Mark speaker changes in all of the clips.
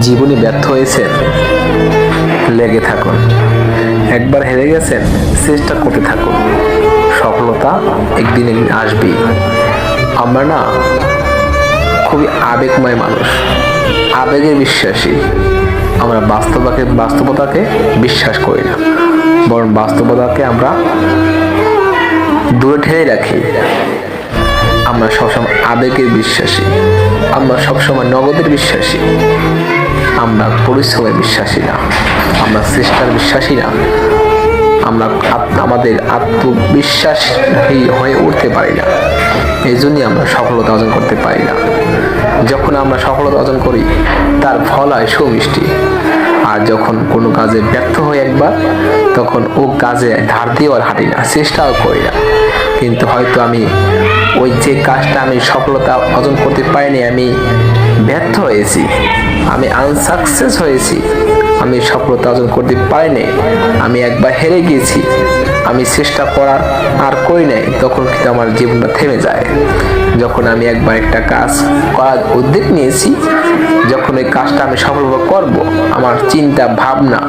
Speaker 1: জীবনে ব্যর্থ হয়েছেন। লেগে থাকুন। একবার হেরে গেছেন, চেষ্টা করতে থাকুন। সফলতা একদিন একদিন আসবেই। আমরা না খুবই আবেগময় মানুষ। আবেগে বিশ্বাসী। আমরা বাস্তবতাকে বাস্তবতাকে বিশ্বাস করি না। বরং বাস্তবতাকে আমরা দূরে ঠেলে রাখি। আমরা সবসময় আবেগের বিশ্বাসী। আমরা সবসময় নগদের বিশ্বাসী। আমরা পরিশ্রমের বিশ্বাসী না, আমরা চেষ্টার বিশ্বাসী না, আমরা আমাদের আত্মবিশ্বাস হয়ে উঠতে পারি না। এই জন্যই আমরা সফলতা অর্জন করতে পারি না। যখন আমরা সফলতা অর্জন করি, তার ফল হয় সুমিষ্টি। আর যখন কোনো কাজে ব্যর্থ হই একবার, তখন ও কাজে ধার দিয়েও আর হাঁটি না, চেষ্টাও করি না। কিন্তু হয়তো আমি ওই যে কাজটা আমি সফলতা অর্জন করতে পারিনি, আমি ব্যর্থ হয়েছি। আমি আনসাকসেস হয়েছি। আমি সফলতা অর্জন করতে পারিনি। আমি একবার হেরে গিয়েছি। আমি চেষ্টা করার আর করি নাই। তখন কিন্তু আমার জীবনটা থেমে যায়। যখন আমি একবার একটা কাজ করার উদ্যোগ নিয়েছি, যখন ওই কাজটা আমি সফলভাবে করব, আমার চিন্তা, ভাবনা,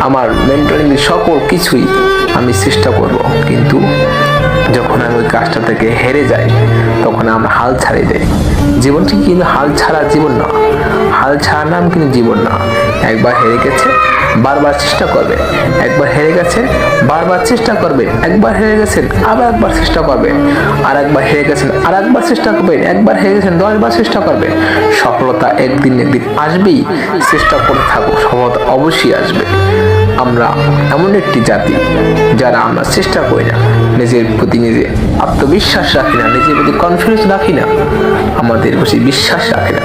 Speaker 1: আমার মেন্টালি সকল কিছুই আমি চেষ্টা করব। কিন্তু যখন আমি ওই কাজটা থেকে হেরে যাই, তখন আমরা হাল ছাড়িয়ে দেয় জীবনটি কিন্তু হাল ছাড়া জীবন না। হাল ছাড়া নাম কিন্তু জীবন না। একবার হেরে গেছে, বারবার চেষ্টা করবে। একবার হেরে গেছে, বারবার চেষ্টা করবে। একবার হেরে গেছেন, আবার একবার চেষ্টা করবে। আর একবার হেরে গেছেন, আর একবার চেষ্টা করবেন। একবার হেরে গেছেন, দশবার চেষ্টা করবে। সফলতা একদিন একদিন আসবেই। চেষ্টা করতে থাকো সফলতা অবশ্যই আসবে। আমরা এমন একটি জাতি যারা আমরা চেষ্টা করি না নিজের প্রতি নিজে আত্মবিশ্বাস রাখি না, নিজের প্রতি কনফিডেন্স রাখি না, আমাদের প্রতি বিশ্বাস রাখি না।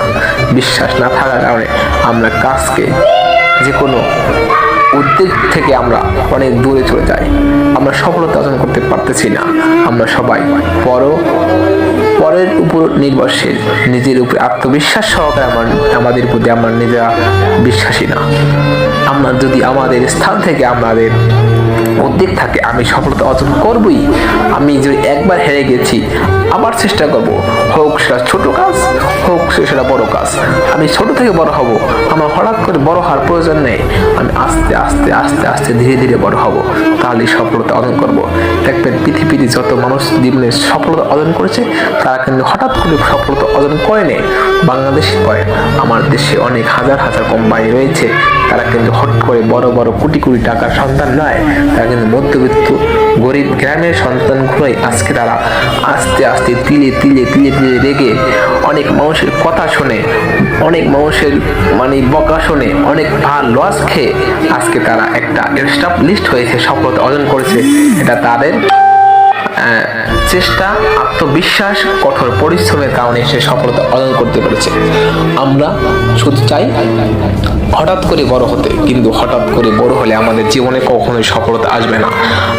Speaker 1: বিশ্বাস না থাকার কারণে আমরা কাজকে যে কোনো উদ্যোগ থেকে আমরা অনেক দূরে চলে যাই। আমরা সফলতা অর্জন করতে পারতেছি না। আমরা সবাই পর পরের উপর নির্ভরশীল। নিজের উপরে আত্মবিশ্বাস সহকারে আমার, আমাদের প্রতি আমরা নিজেরা বিশ্বাসী না। আমরা যদি আমাদের স্থান থেকে আমাদের উদ্যোগ থাকে, আমি সফলতা অর্জন করবই। আমি যদি একবার হেরে গেছি, আবার চেষ্টা করব। হোক সেটা ছোট কাজ, হোক সেটা বড় কাজ। আমি ছোট থেকে বড় হব, আমার হঠাৎ করে বড় হওয়ার প্রয়োজন নেই। আমি আস্তে আস্তে আস্তে আস্তে ধীরে ধীরে বড় হব তাহলে সফলতা অর্জন করব। দেখবেন পৃথিবীতে যত মানুষ জীবনে সফলতা অর্জন করেছে, তারা কিন্তু হঠাৎ করে সফলতা অর্জন করে নেই বাংলাদেশ পরে, আমার দেশে অনেক হাজার হাজার কোম্পানি রয়েছে, তারা কিন্তু হট করে বড় বড় কোটি কোটি টাকার সন্তান নয়। তারা কিন্তু মধ্যবিত্ত গরিব গ্রামের সন্তানগুলোই আজকে তারা আস্তে আস্তে তিলে তিলে তিলে তিলে রেগে অনেক মানুষের কথা শুনে, অনেক মানুষের মানে বকা শুনে, অনেক ভার লস খেয়ে আজকে তারা একটা লিস্ট হয়েছে, সফলতা অর্জন করেছে। এটা তাদের চেষ্টা, আত্মবিশ্বাস, কঠোর পরিশ্রমের কারণে সে সফলতা অর্জন করতে পেরেছে। আমরা শুধু চাই হঠাৎ করে বড় হতে, কিন্তু হঠাৎ করে বড় হলে আমাদের জীবনে কখনোই সফলতা আসবে না।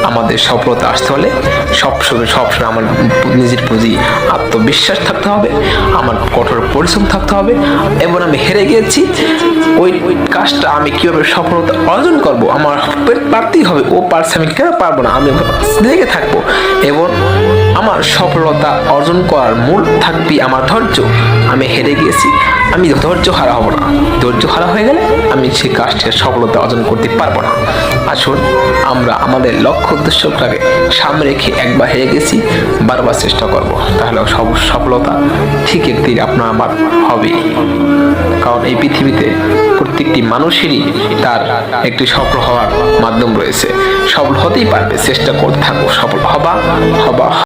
Speaker 1: আমাদের সফলতা আসতে হলে সবসময় সবসময় আমার নিজের প্রতি আত্মবিশ্বাস থাকতে হবে, আমার কঠোর পরিশ্রম থাকতে হবে। এবং আমি হেরে গিয়েছি, ওই ওই কাজটা আমি কীভাবে সফলতা অর্জন করব, আমার পারতেই হবে, ও পারছে আমি কেন পারব না, আমি লেগে থাকব এবং সফলতা অর্জন করার মূল থাকবে আমার ধৈর্য। আমি হেরে গিয়েছি। আমি ধৈর্য হারা হব না। ধৈর্য হারা হয়ে গেলে আমি সেই কাজটির সফলতা অর্জন করতে পারব না। আসুন, আমরা আমাদের লক্ষ্য উদ্দেশ্যটাকে সামনে রেখে একবার হেরে গেছি, বারবার চেষ্টা করব। তাহলে সব সফলতা ঠিক একদিন আপনার আমার হবেই। কারণ এই পৃথিবীতে প্রত্যেকটি মানুষেরই তার একটি সফল হওয়ার মাধ্যম রয়েছে। সফল হতেই পারবে। চেষ্টা করতে থাকো। সফল হবা হবা।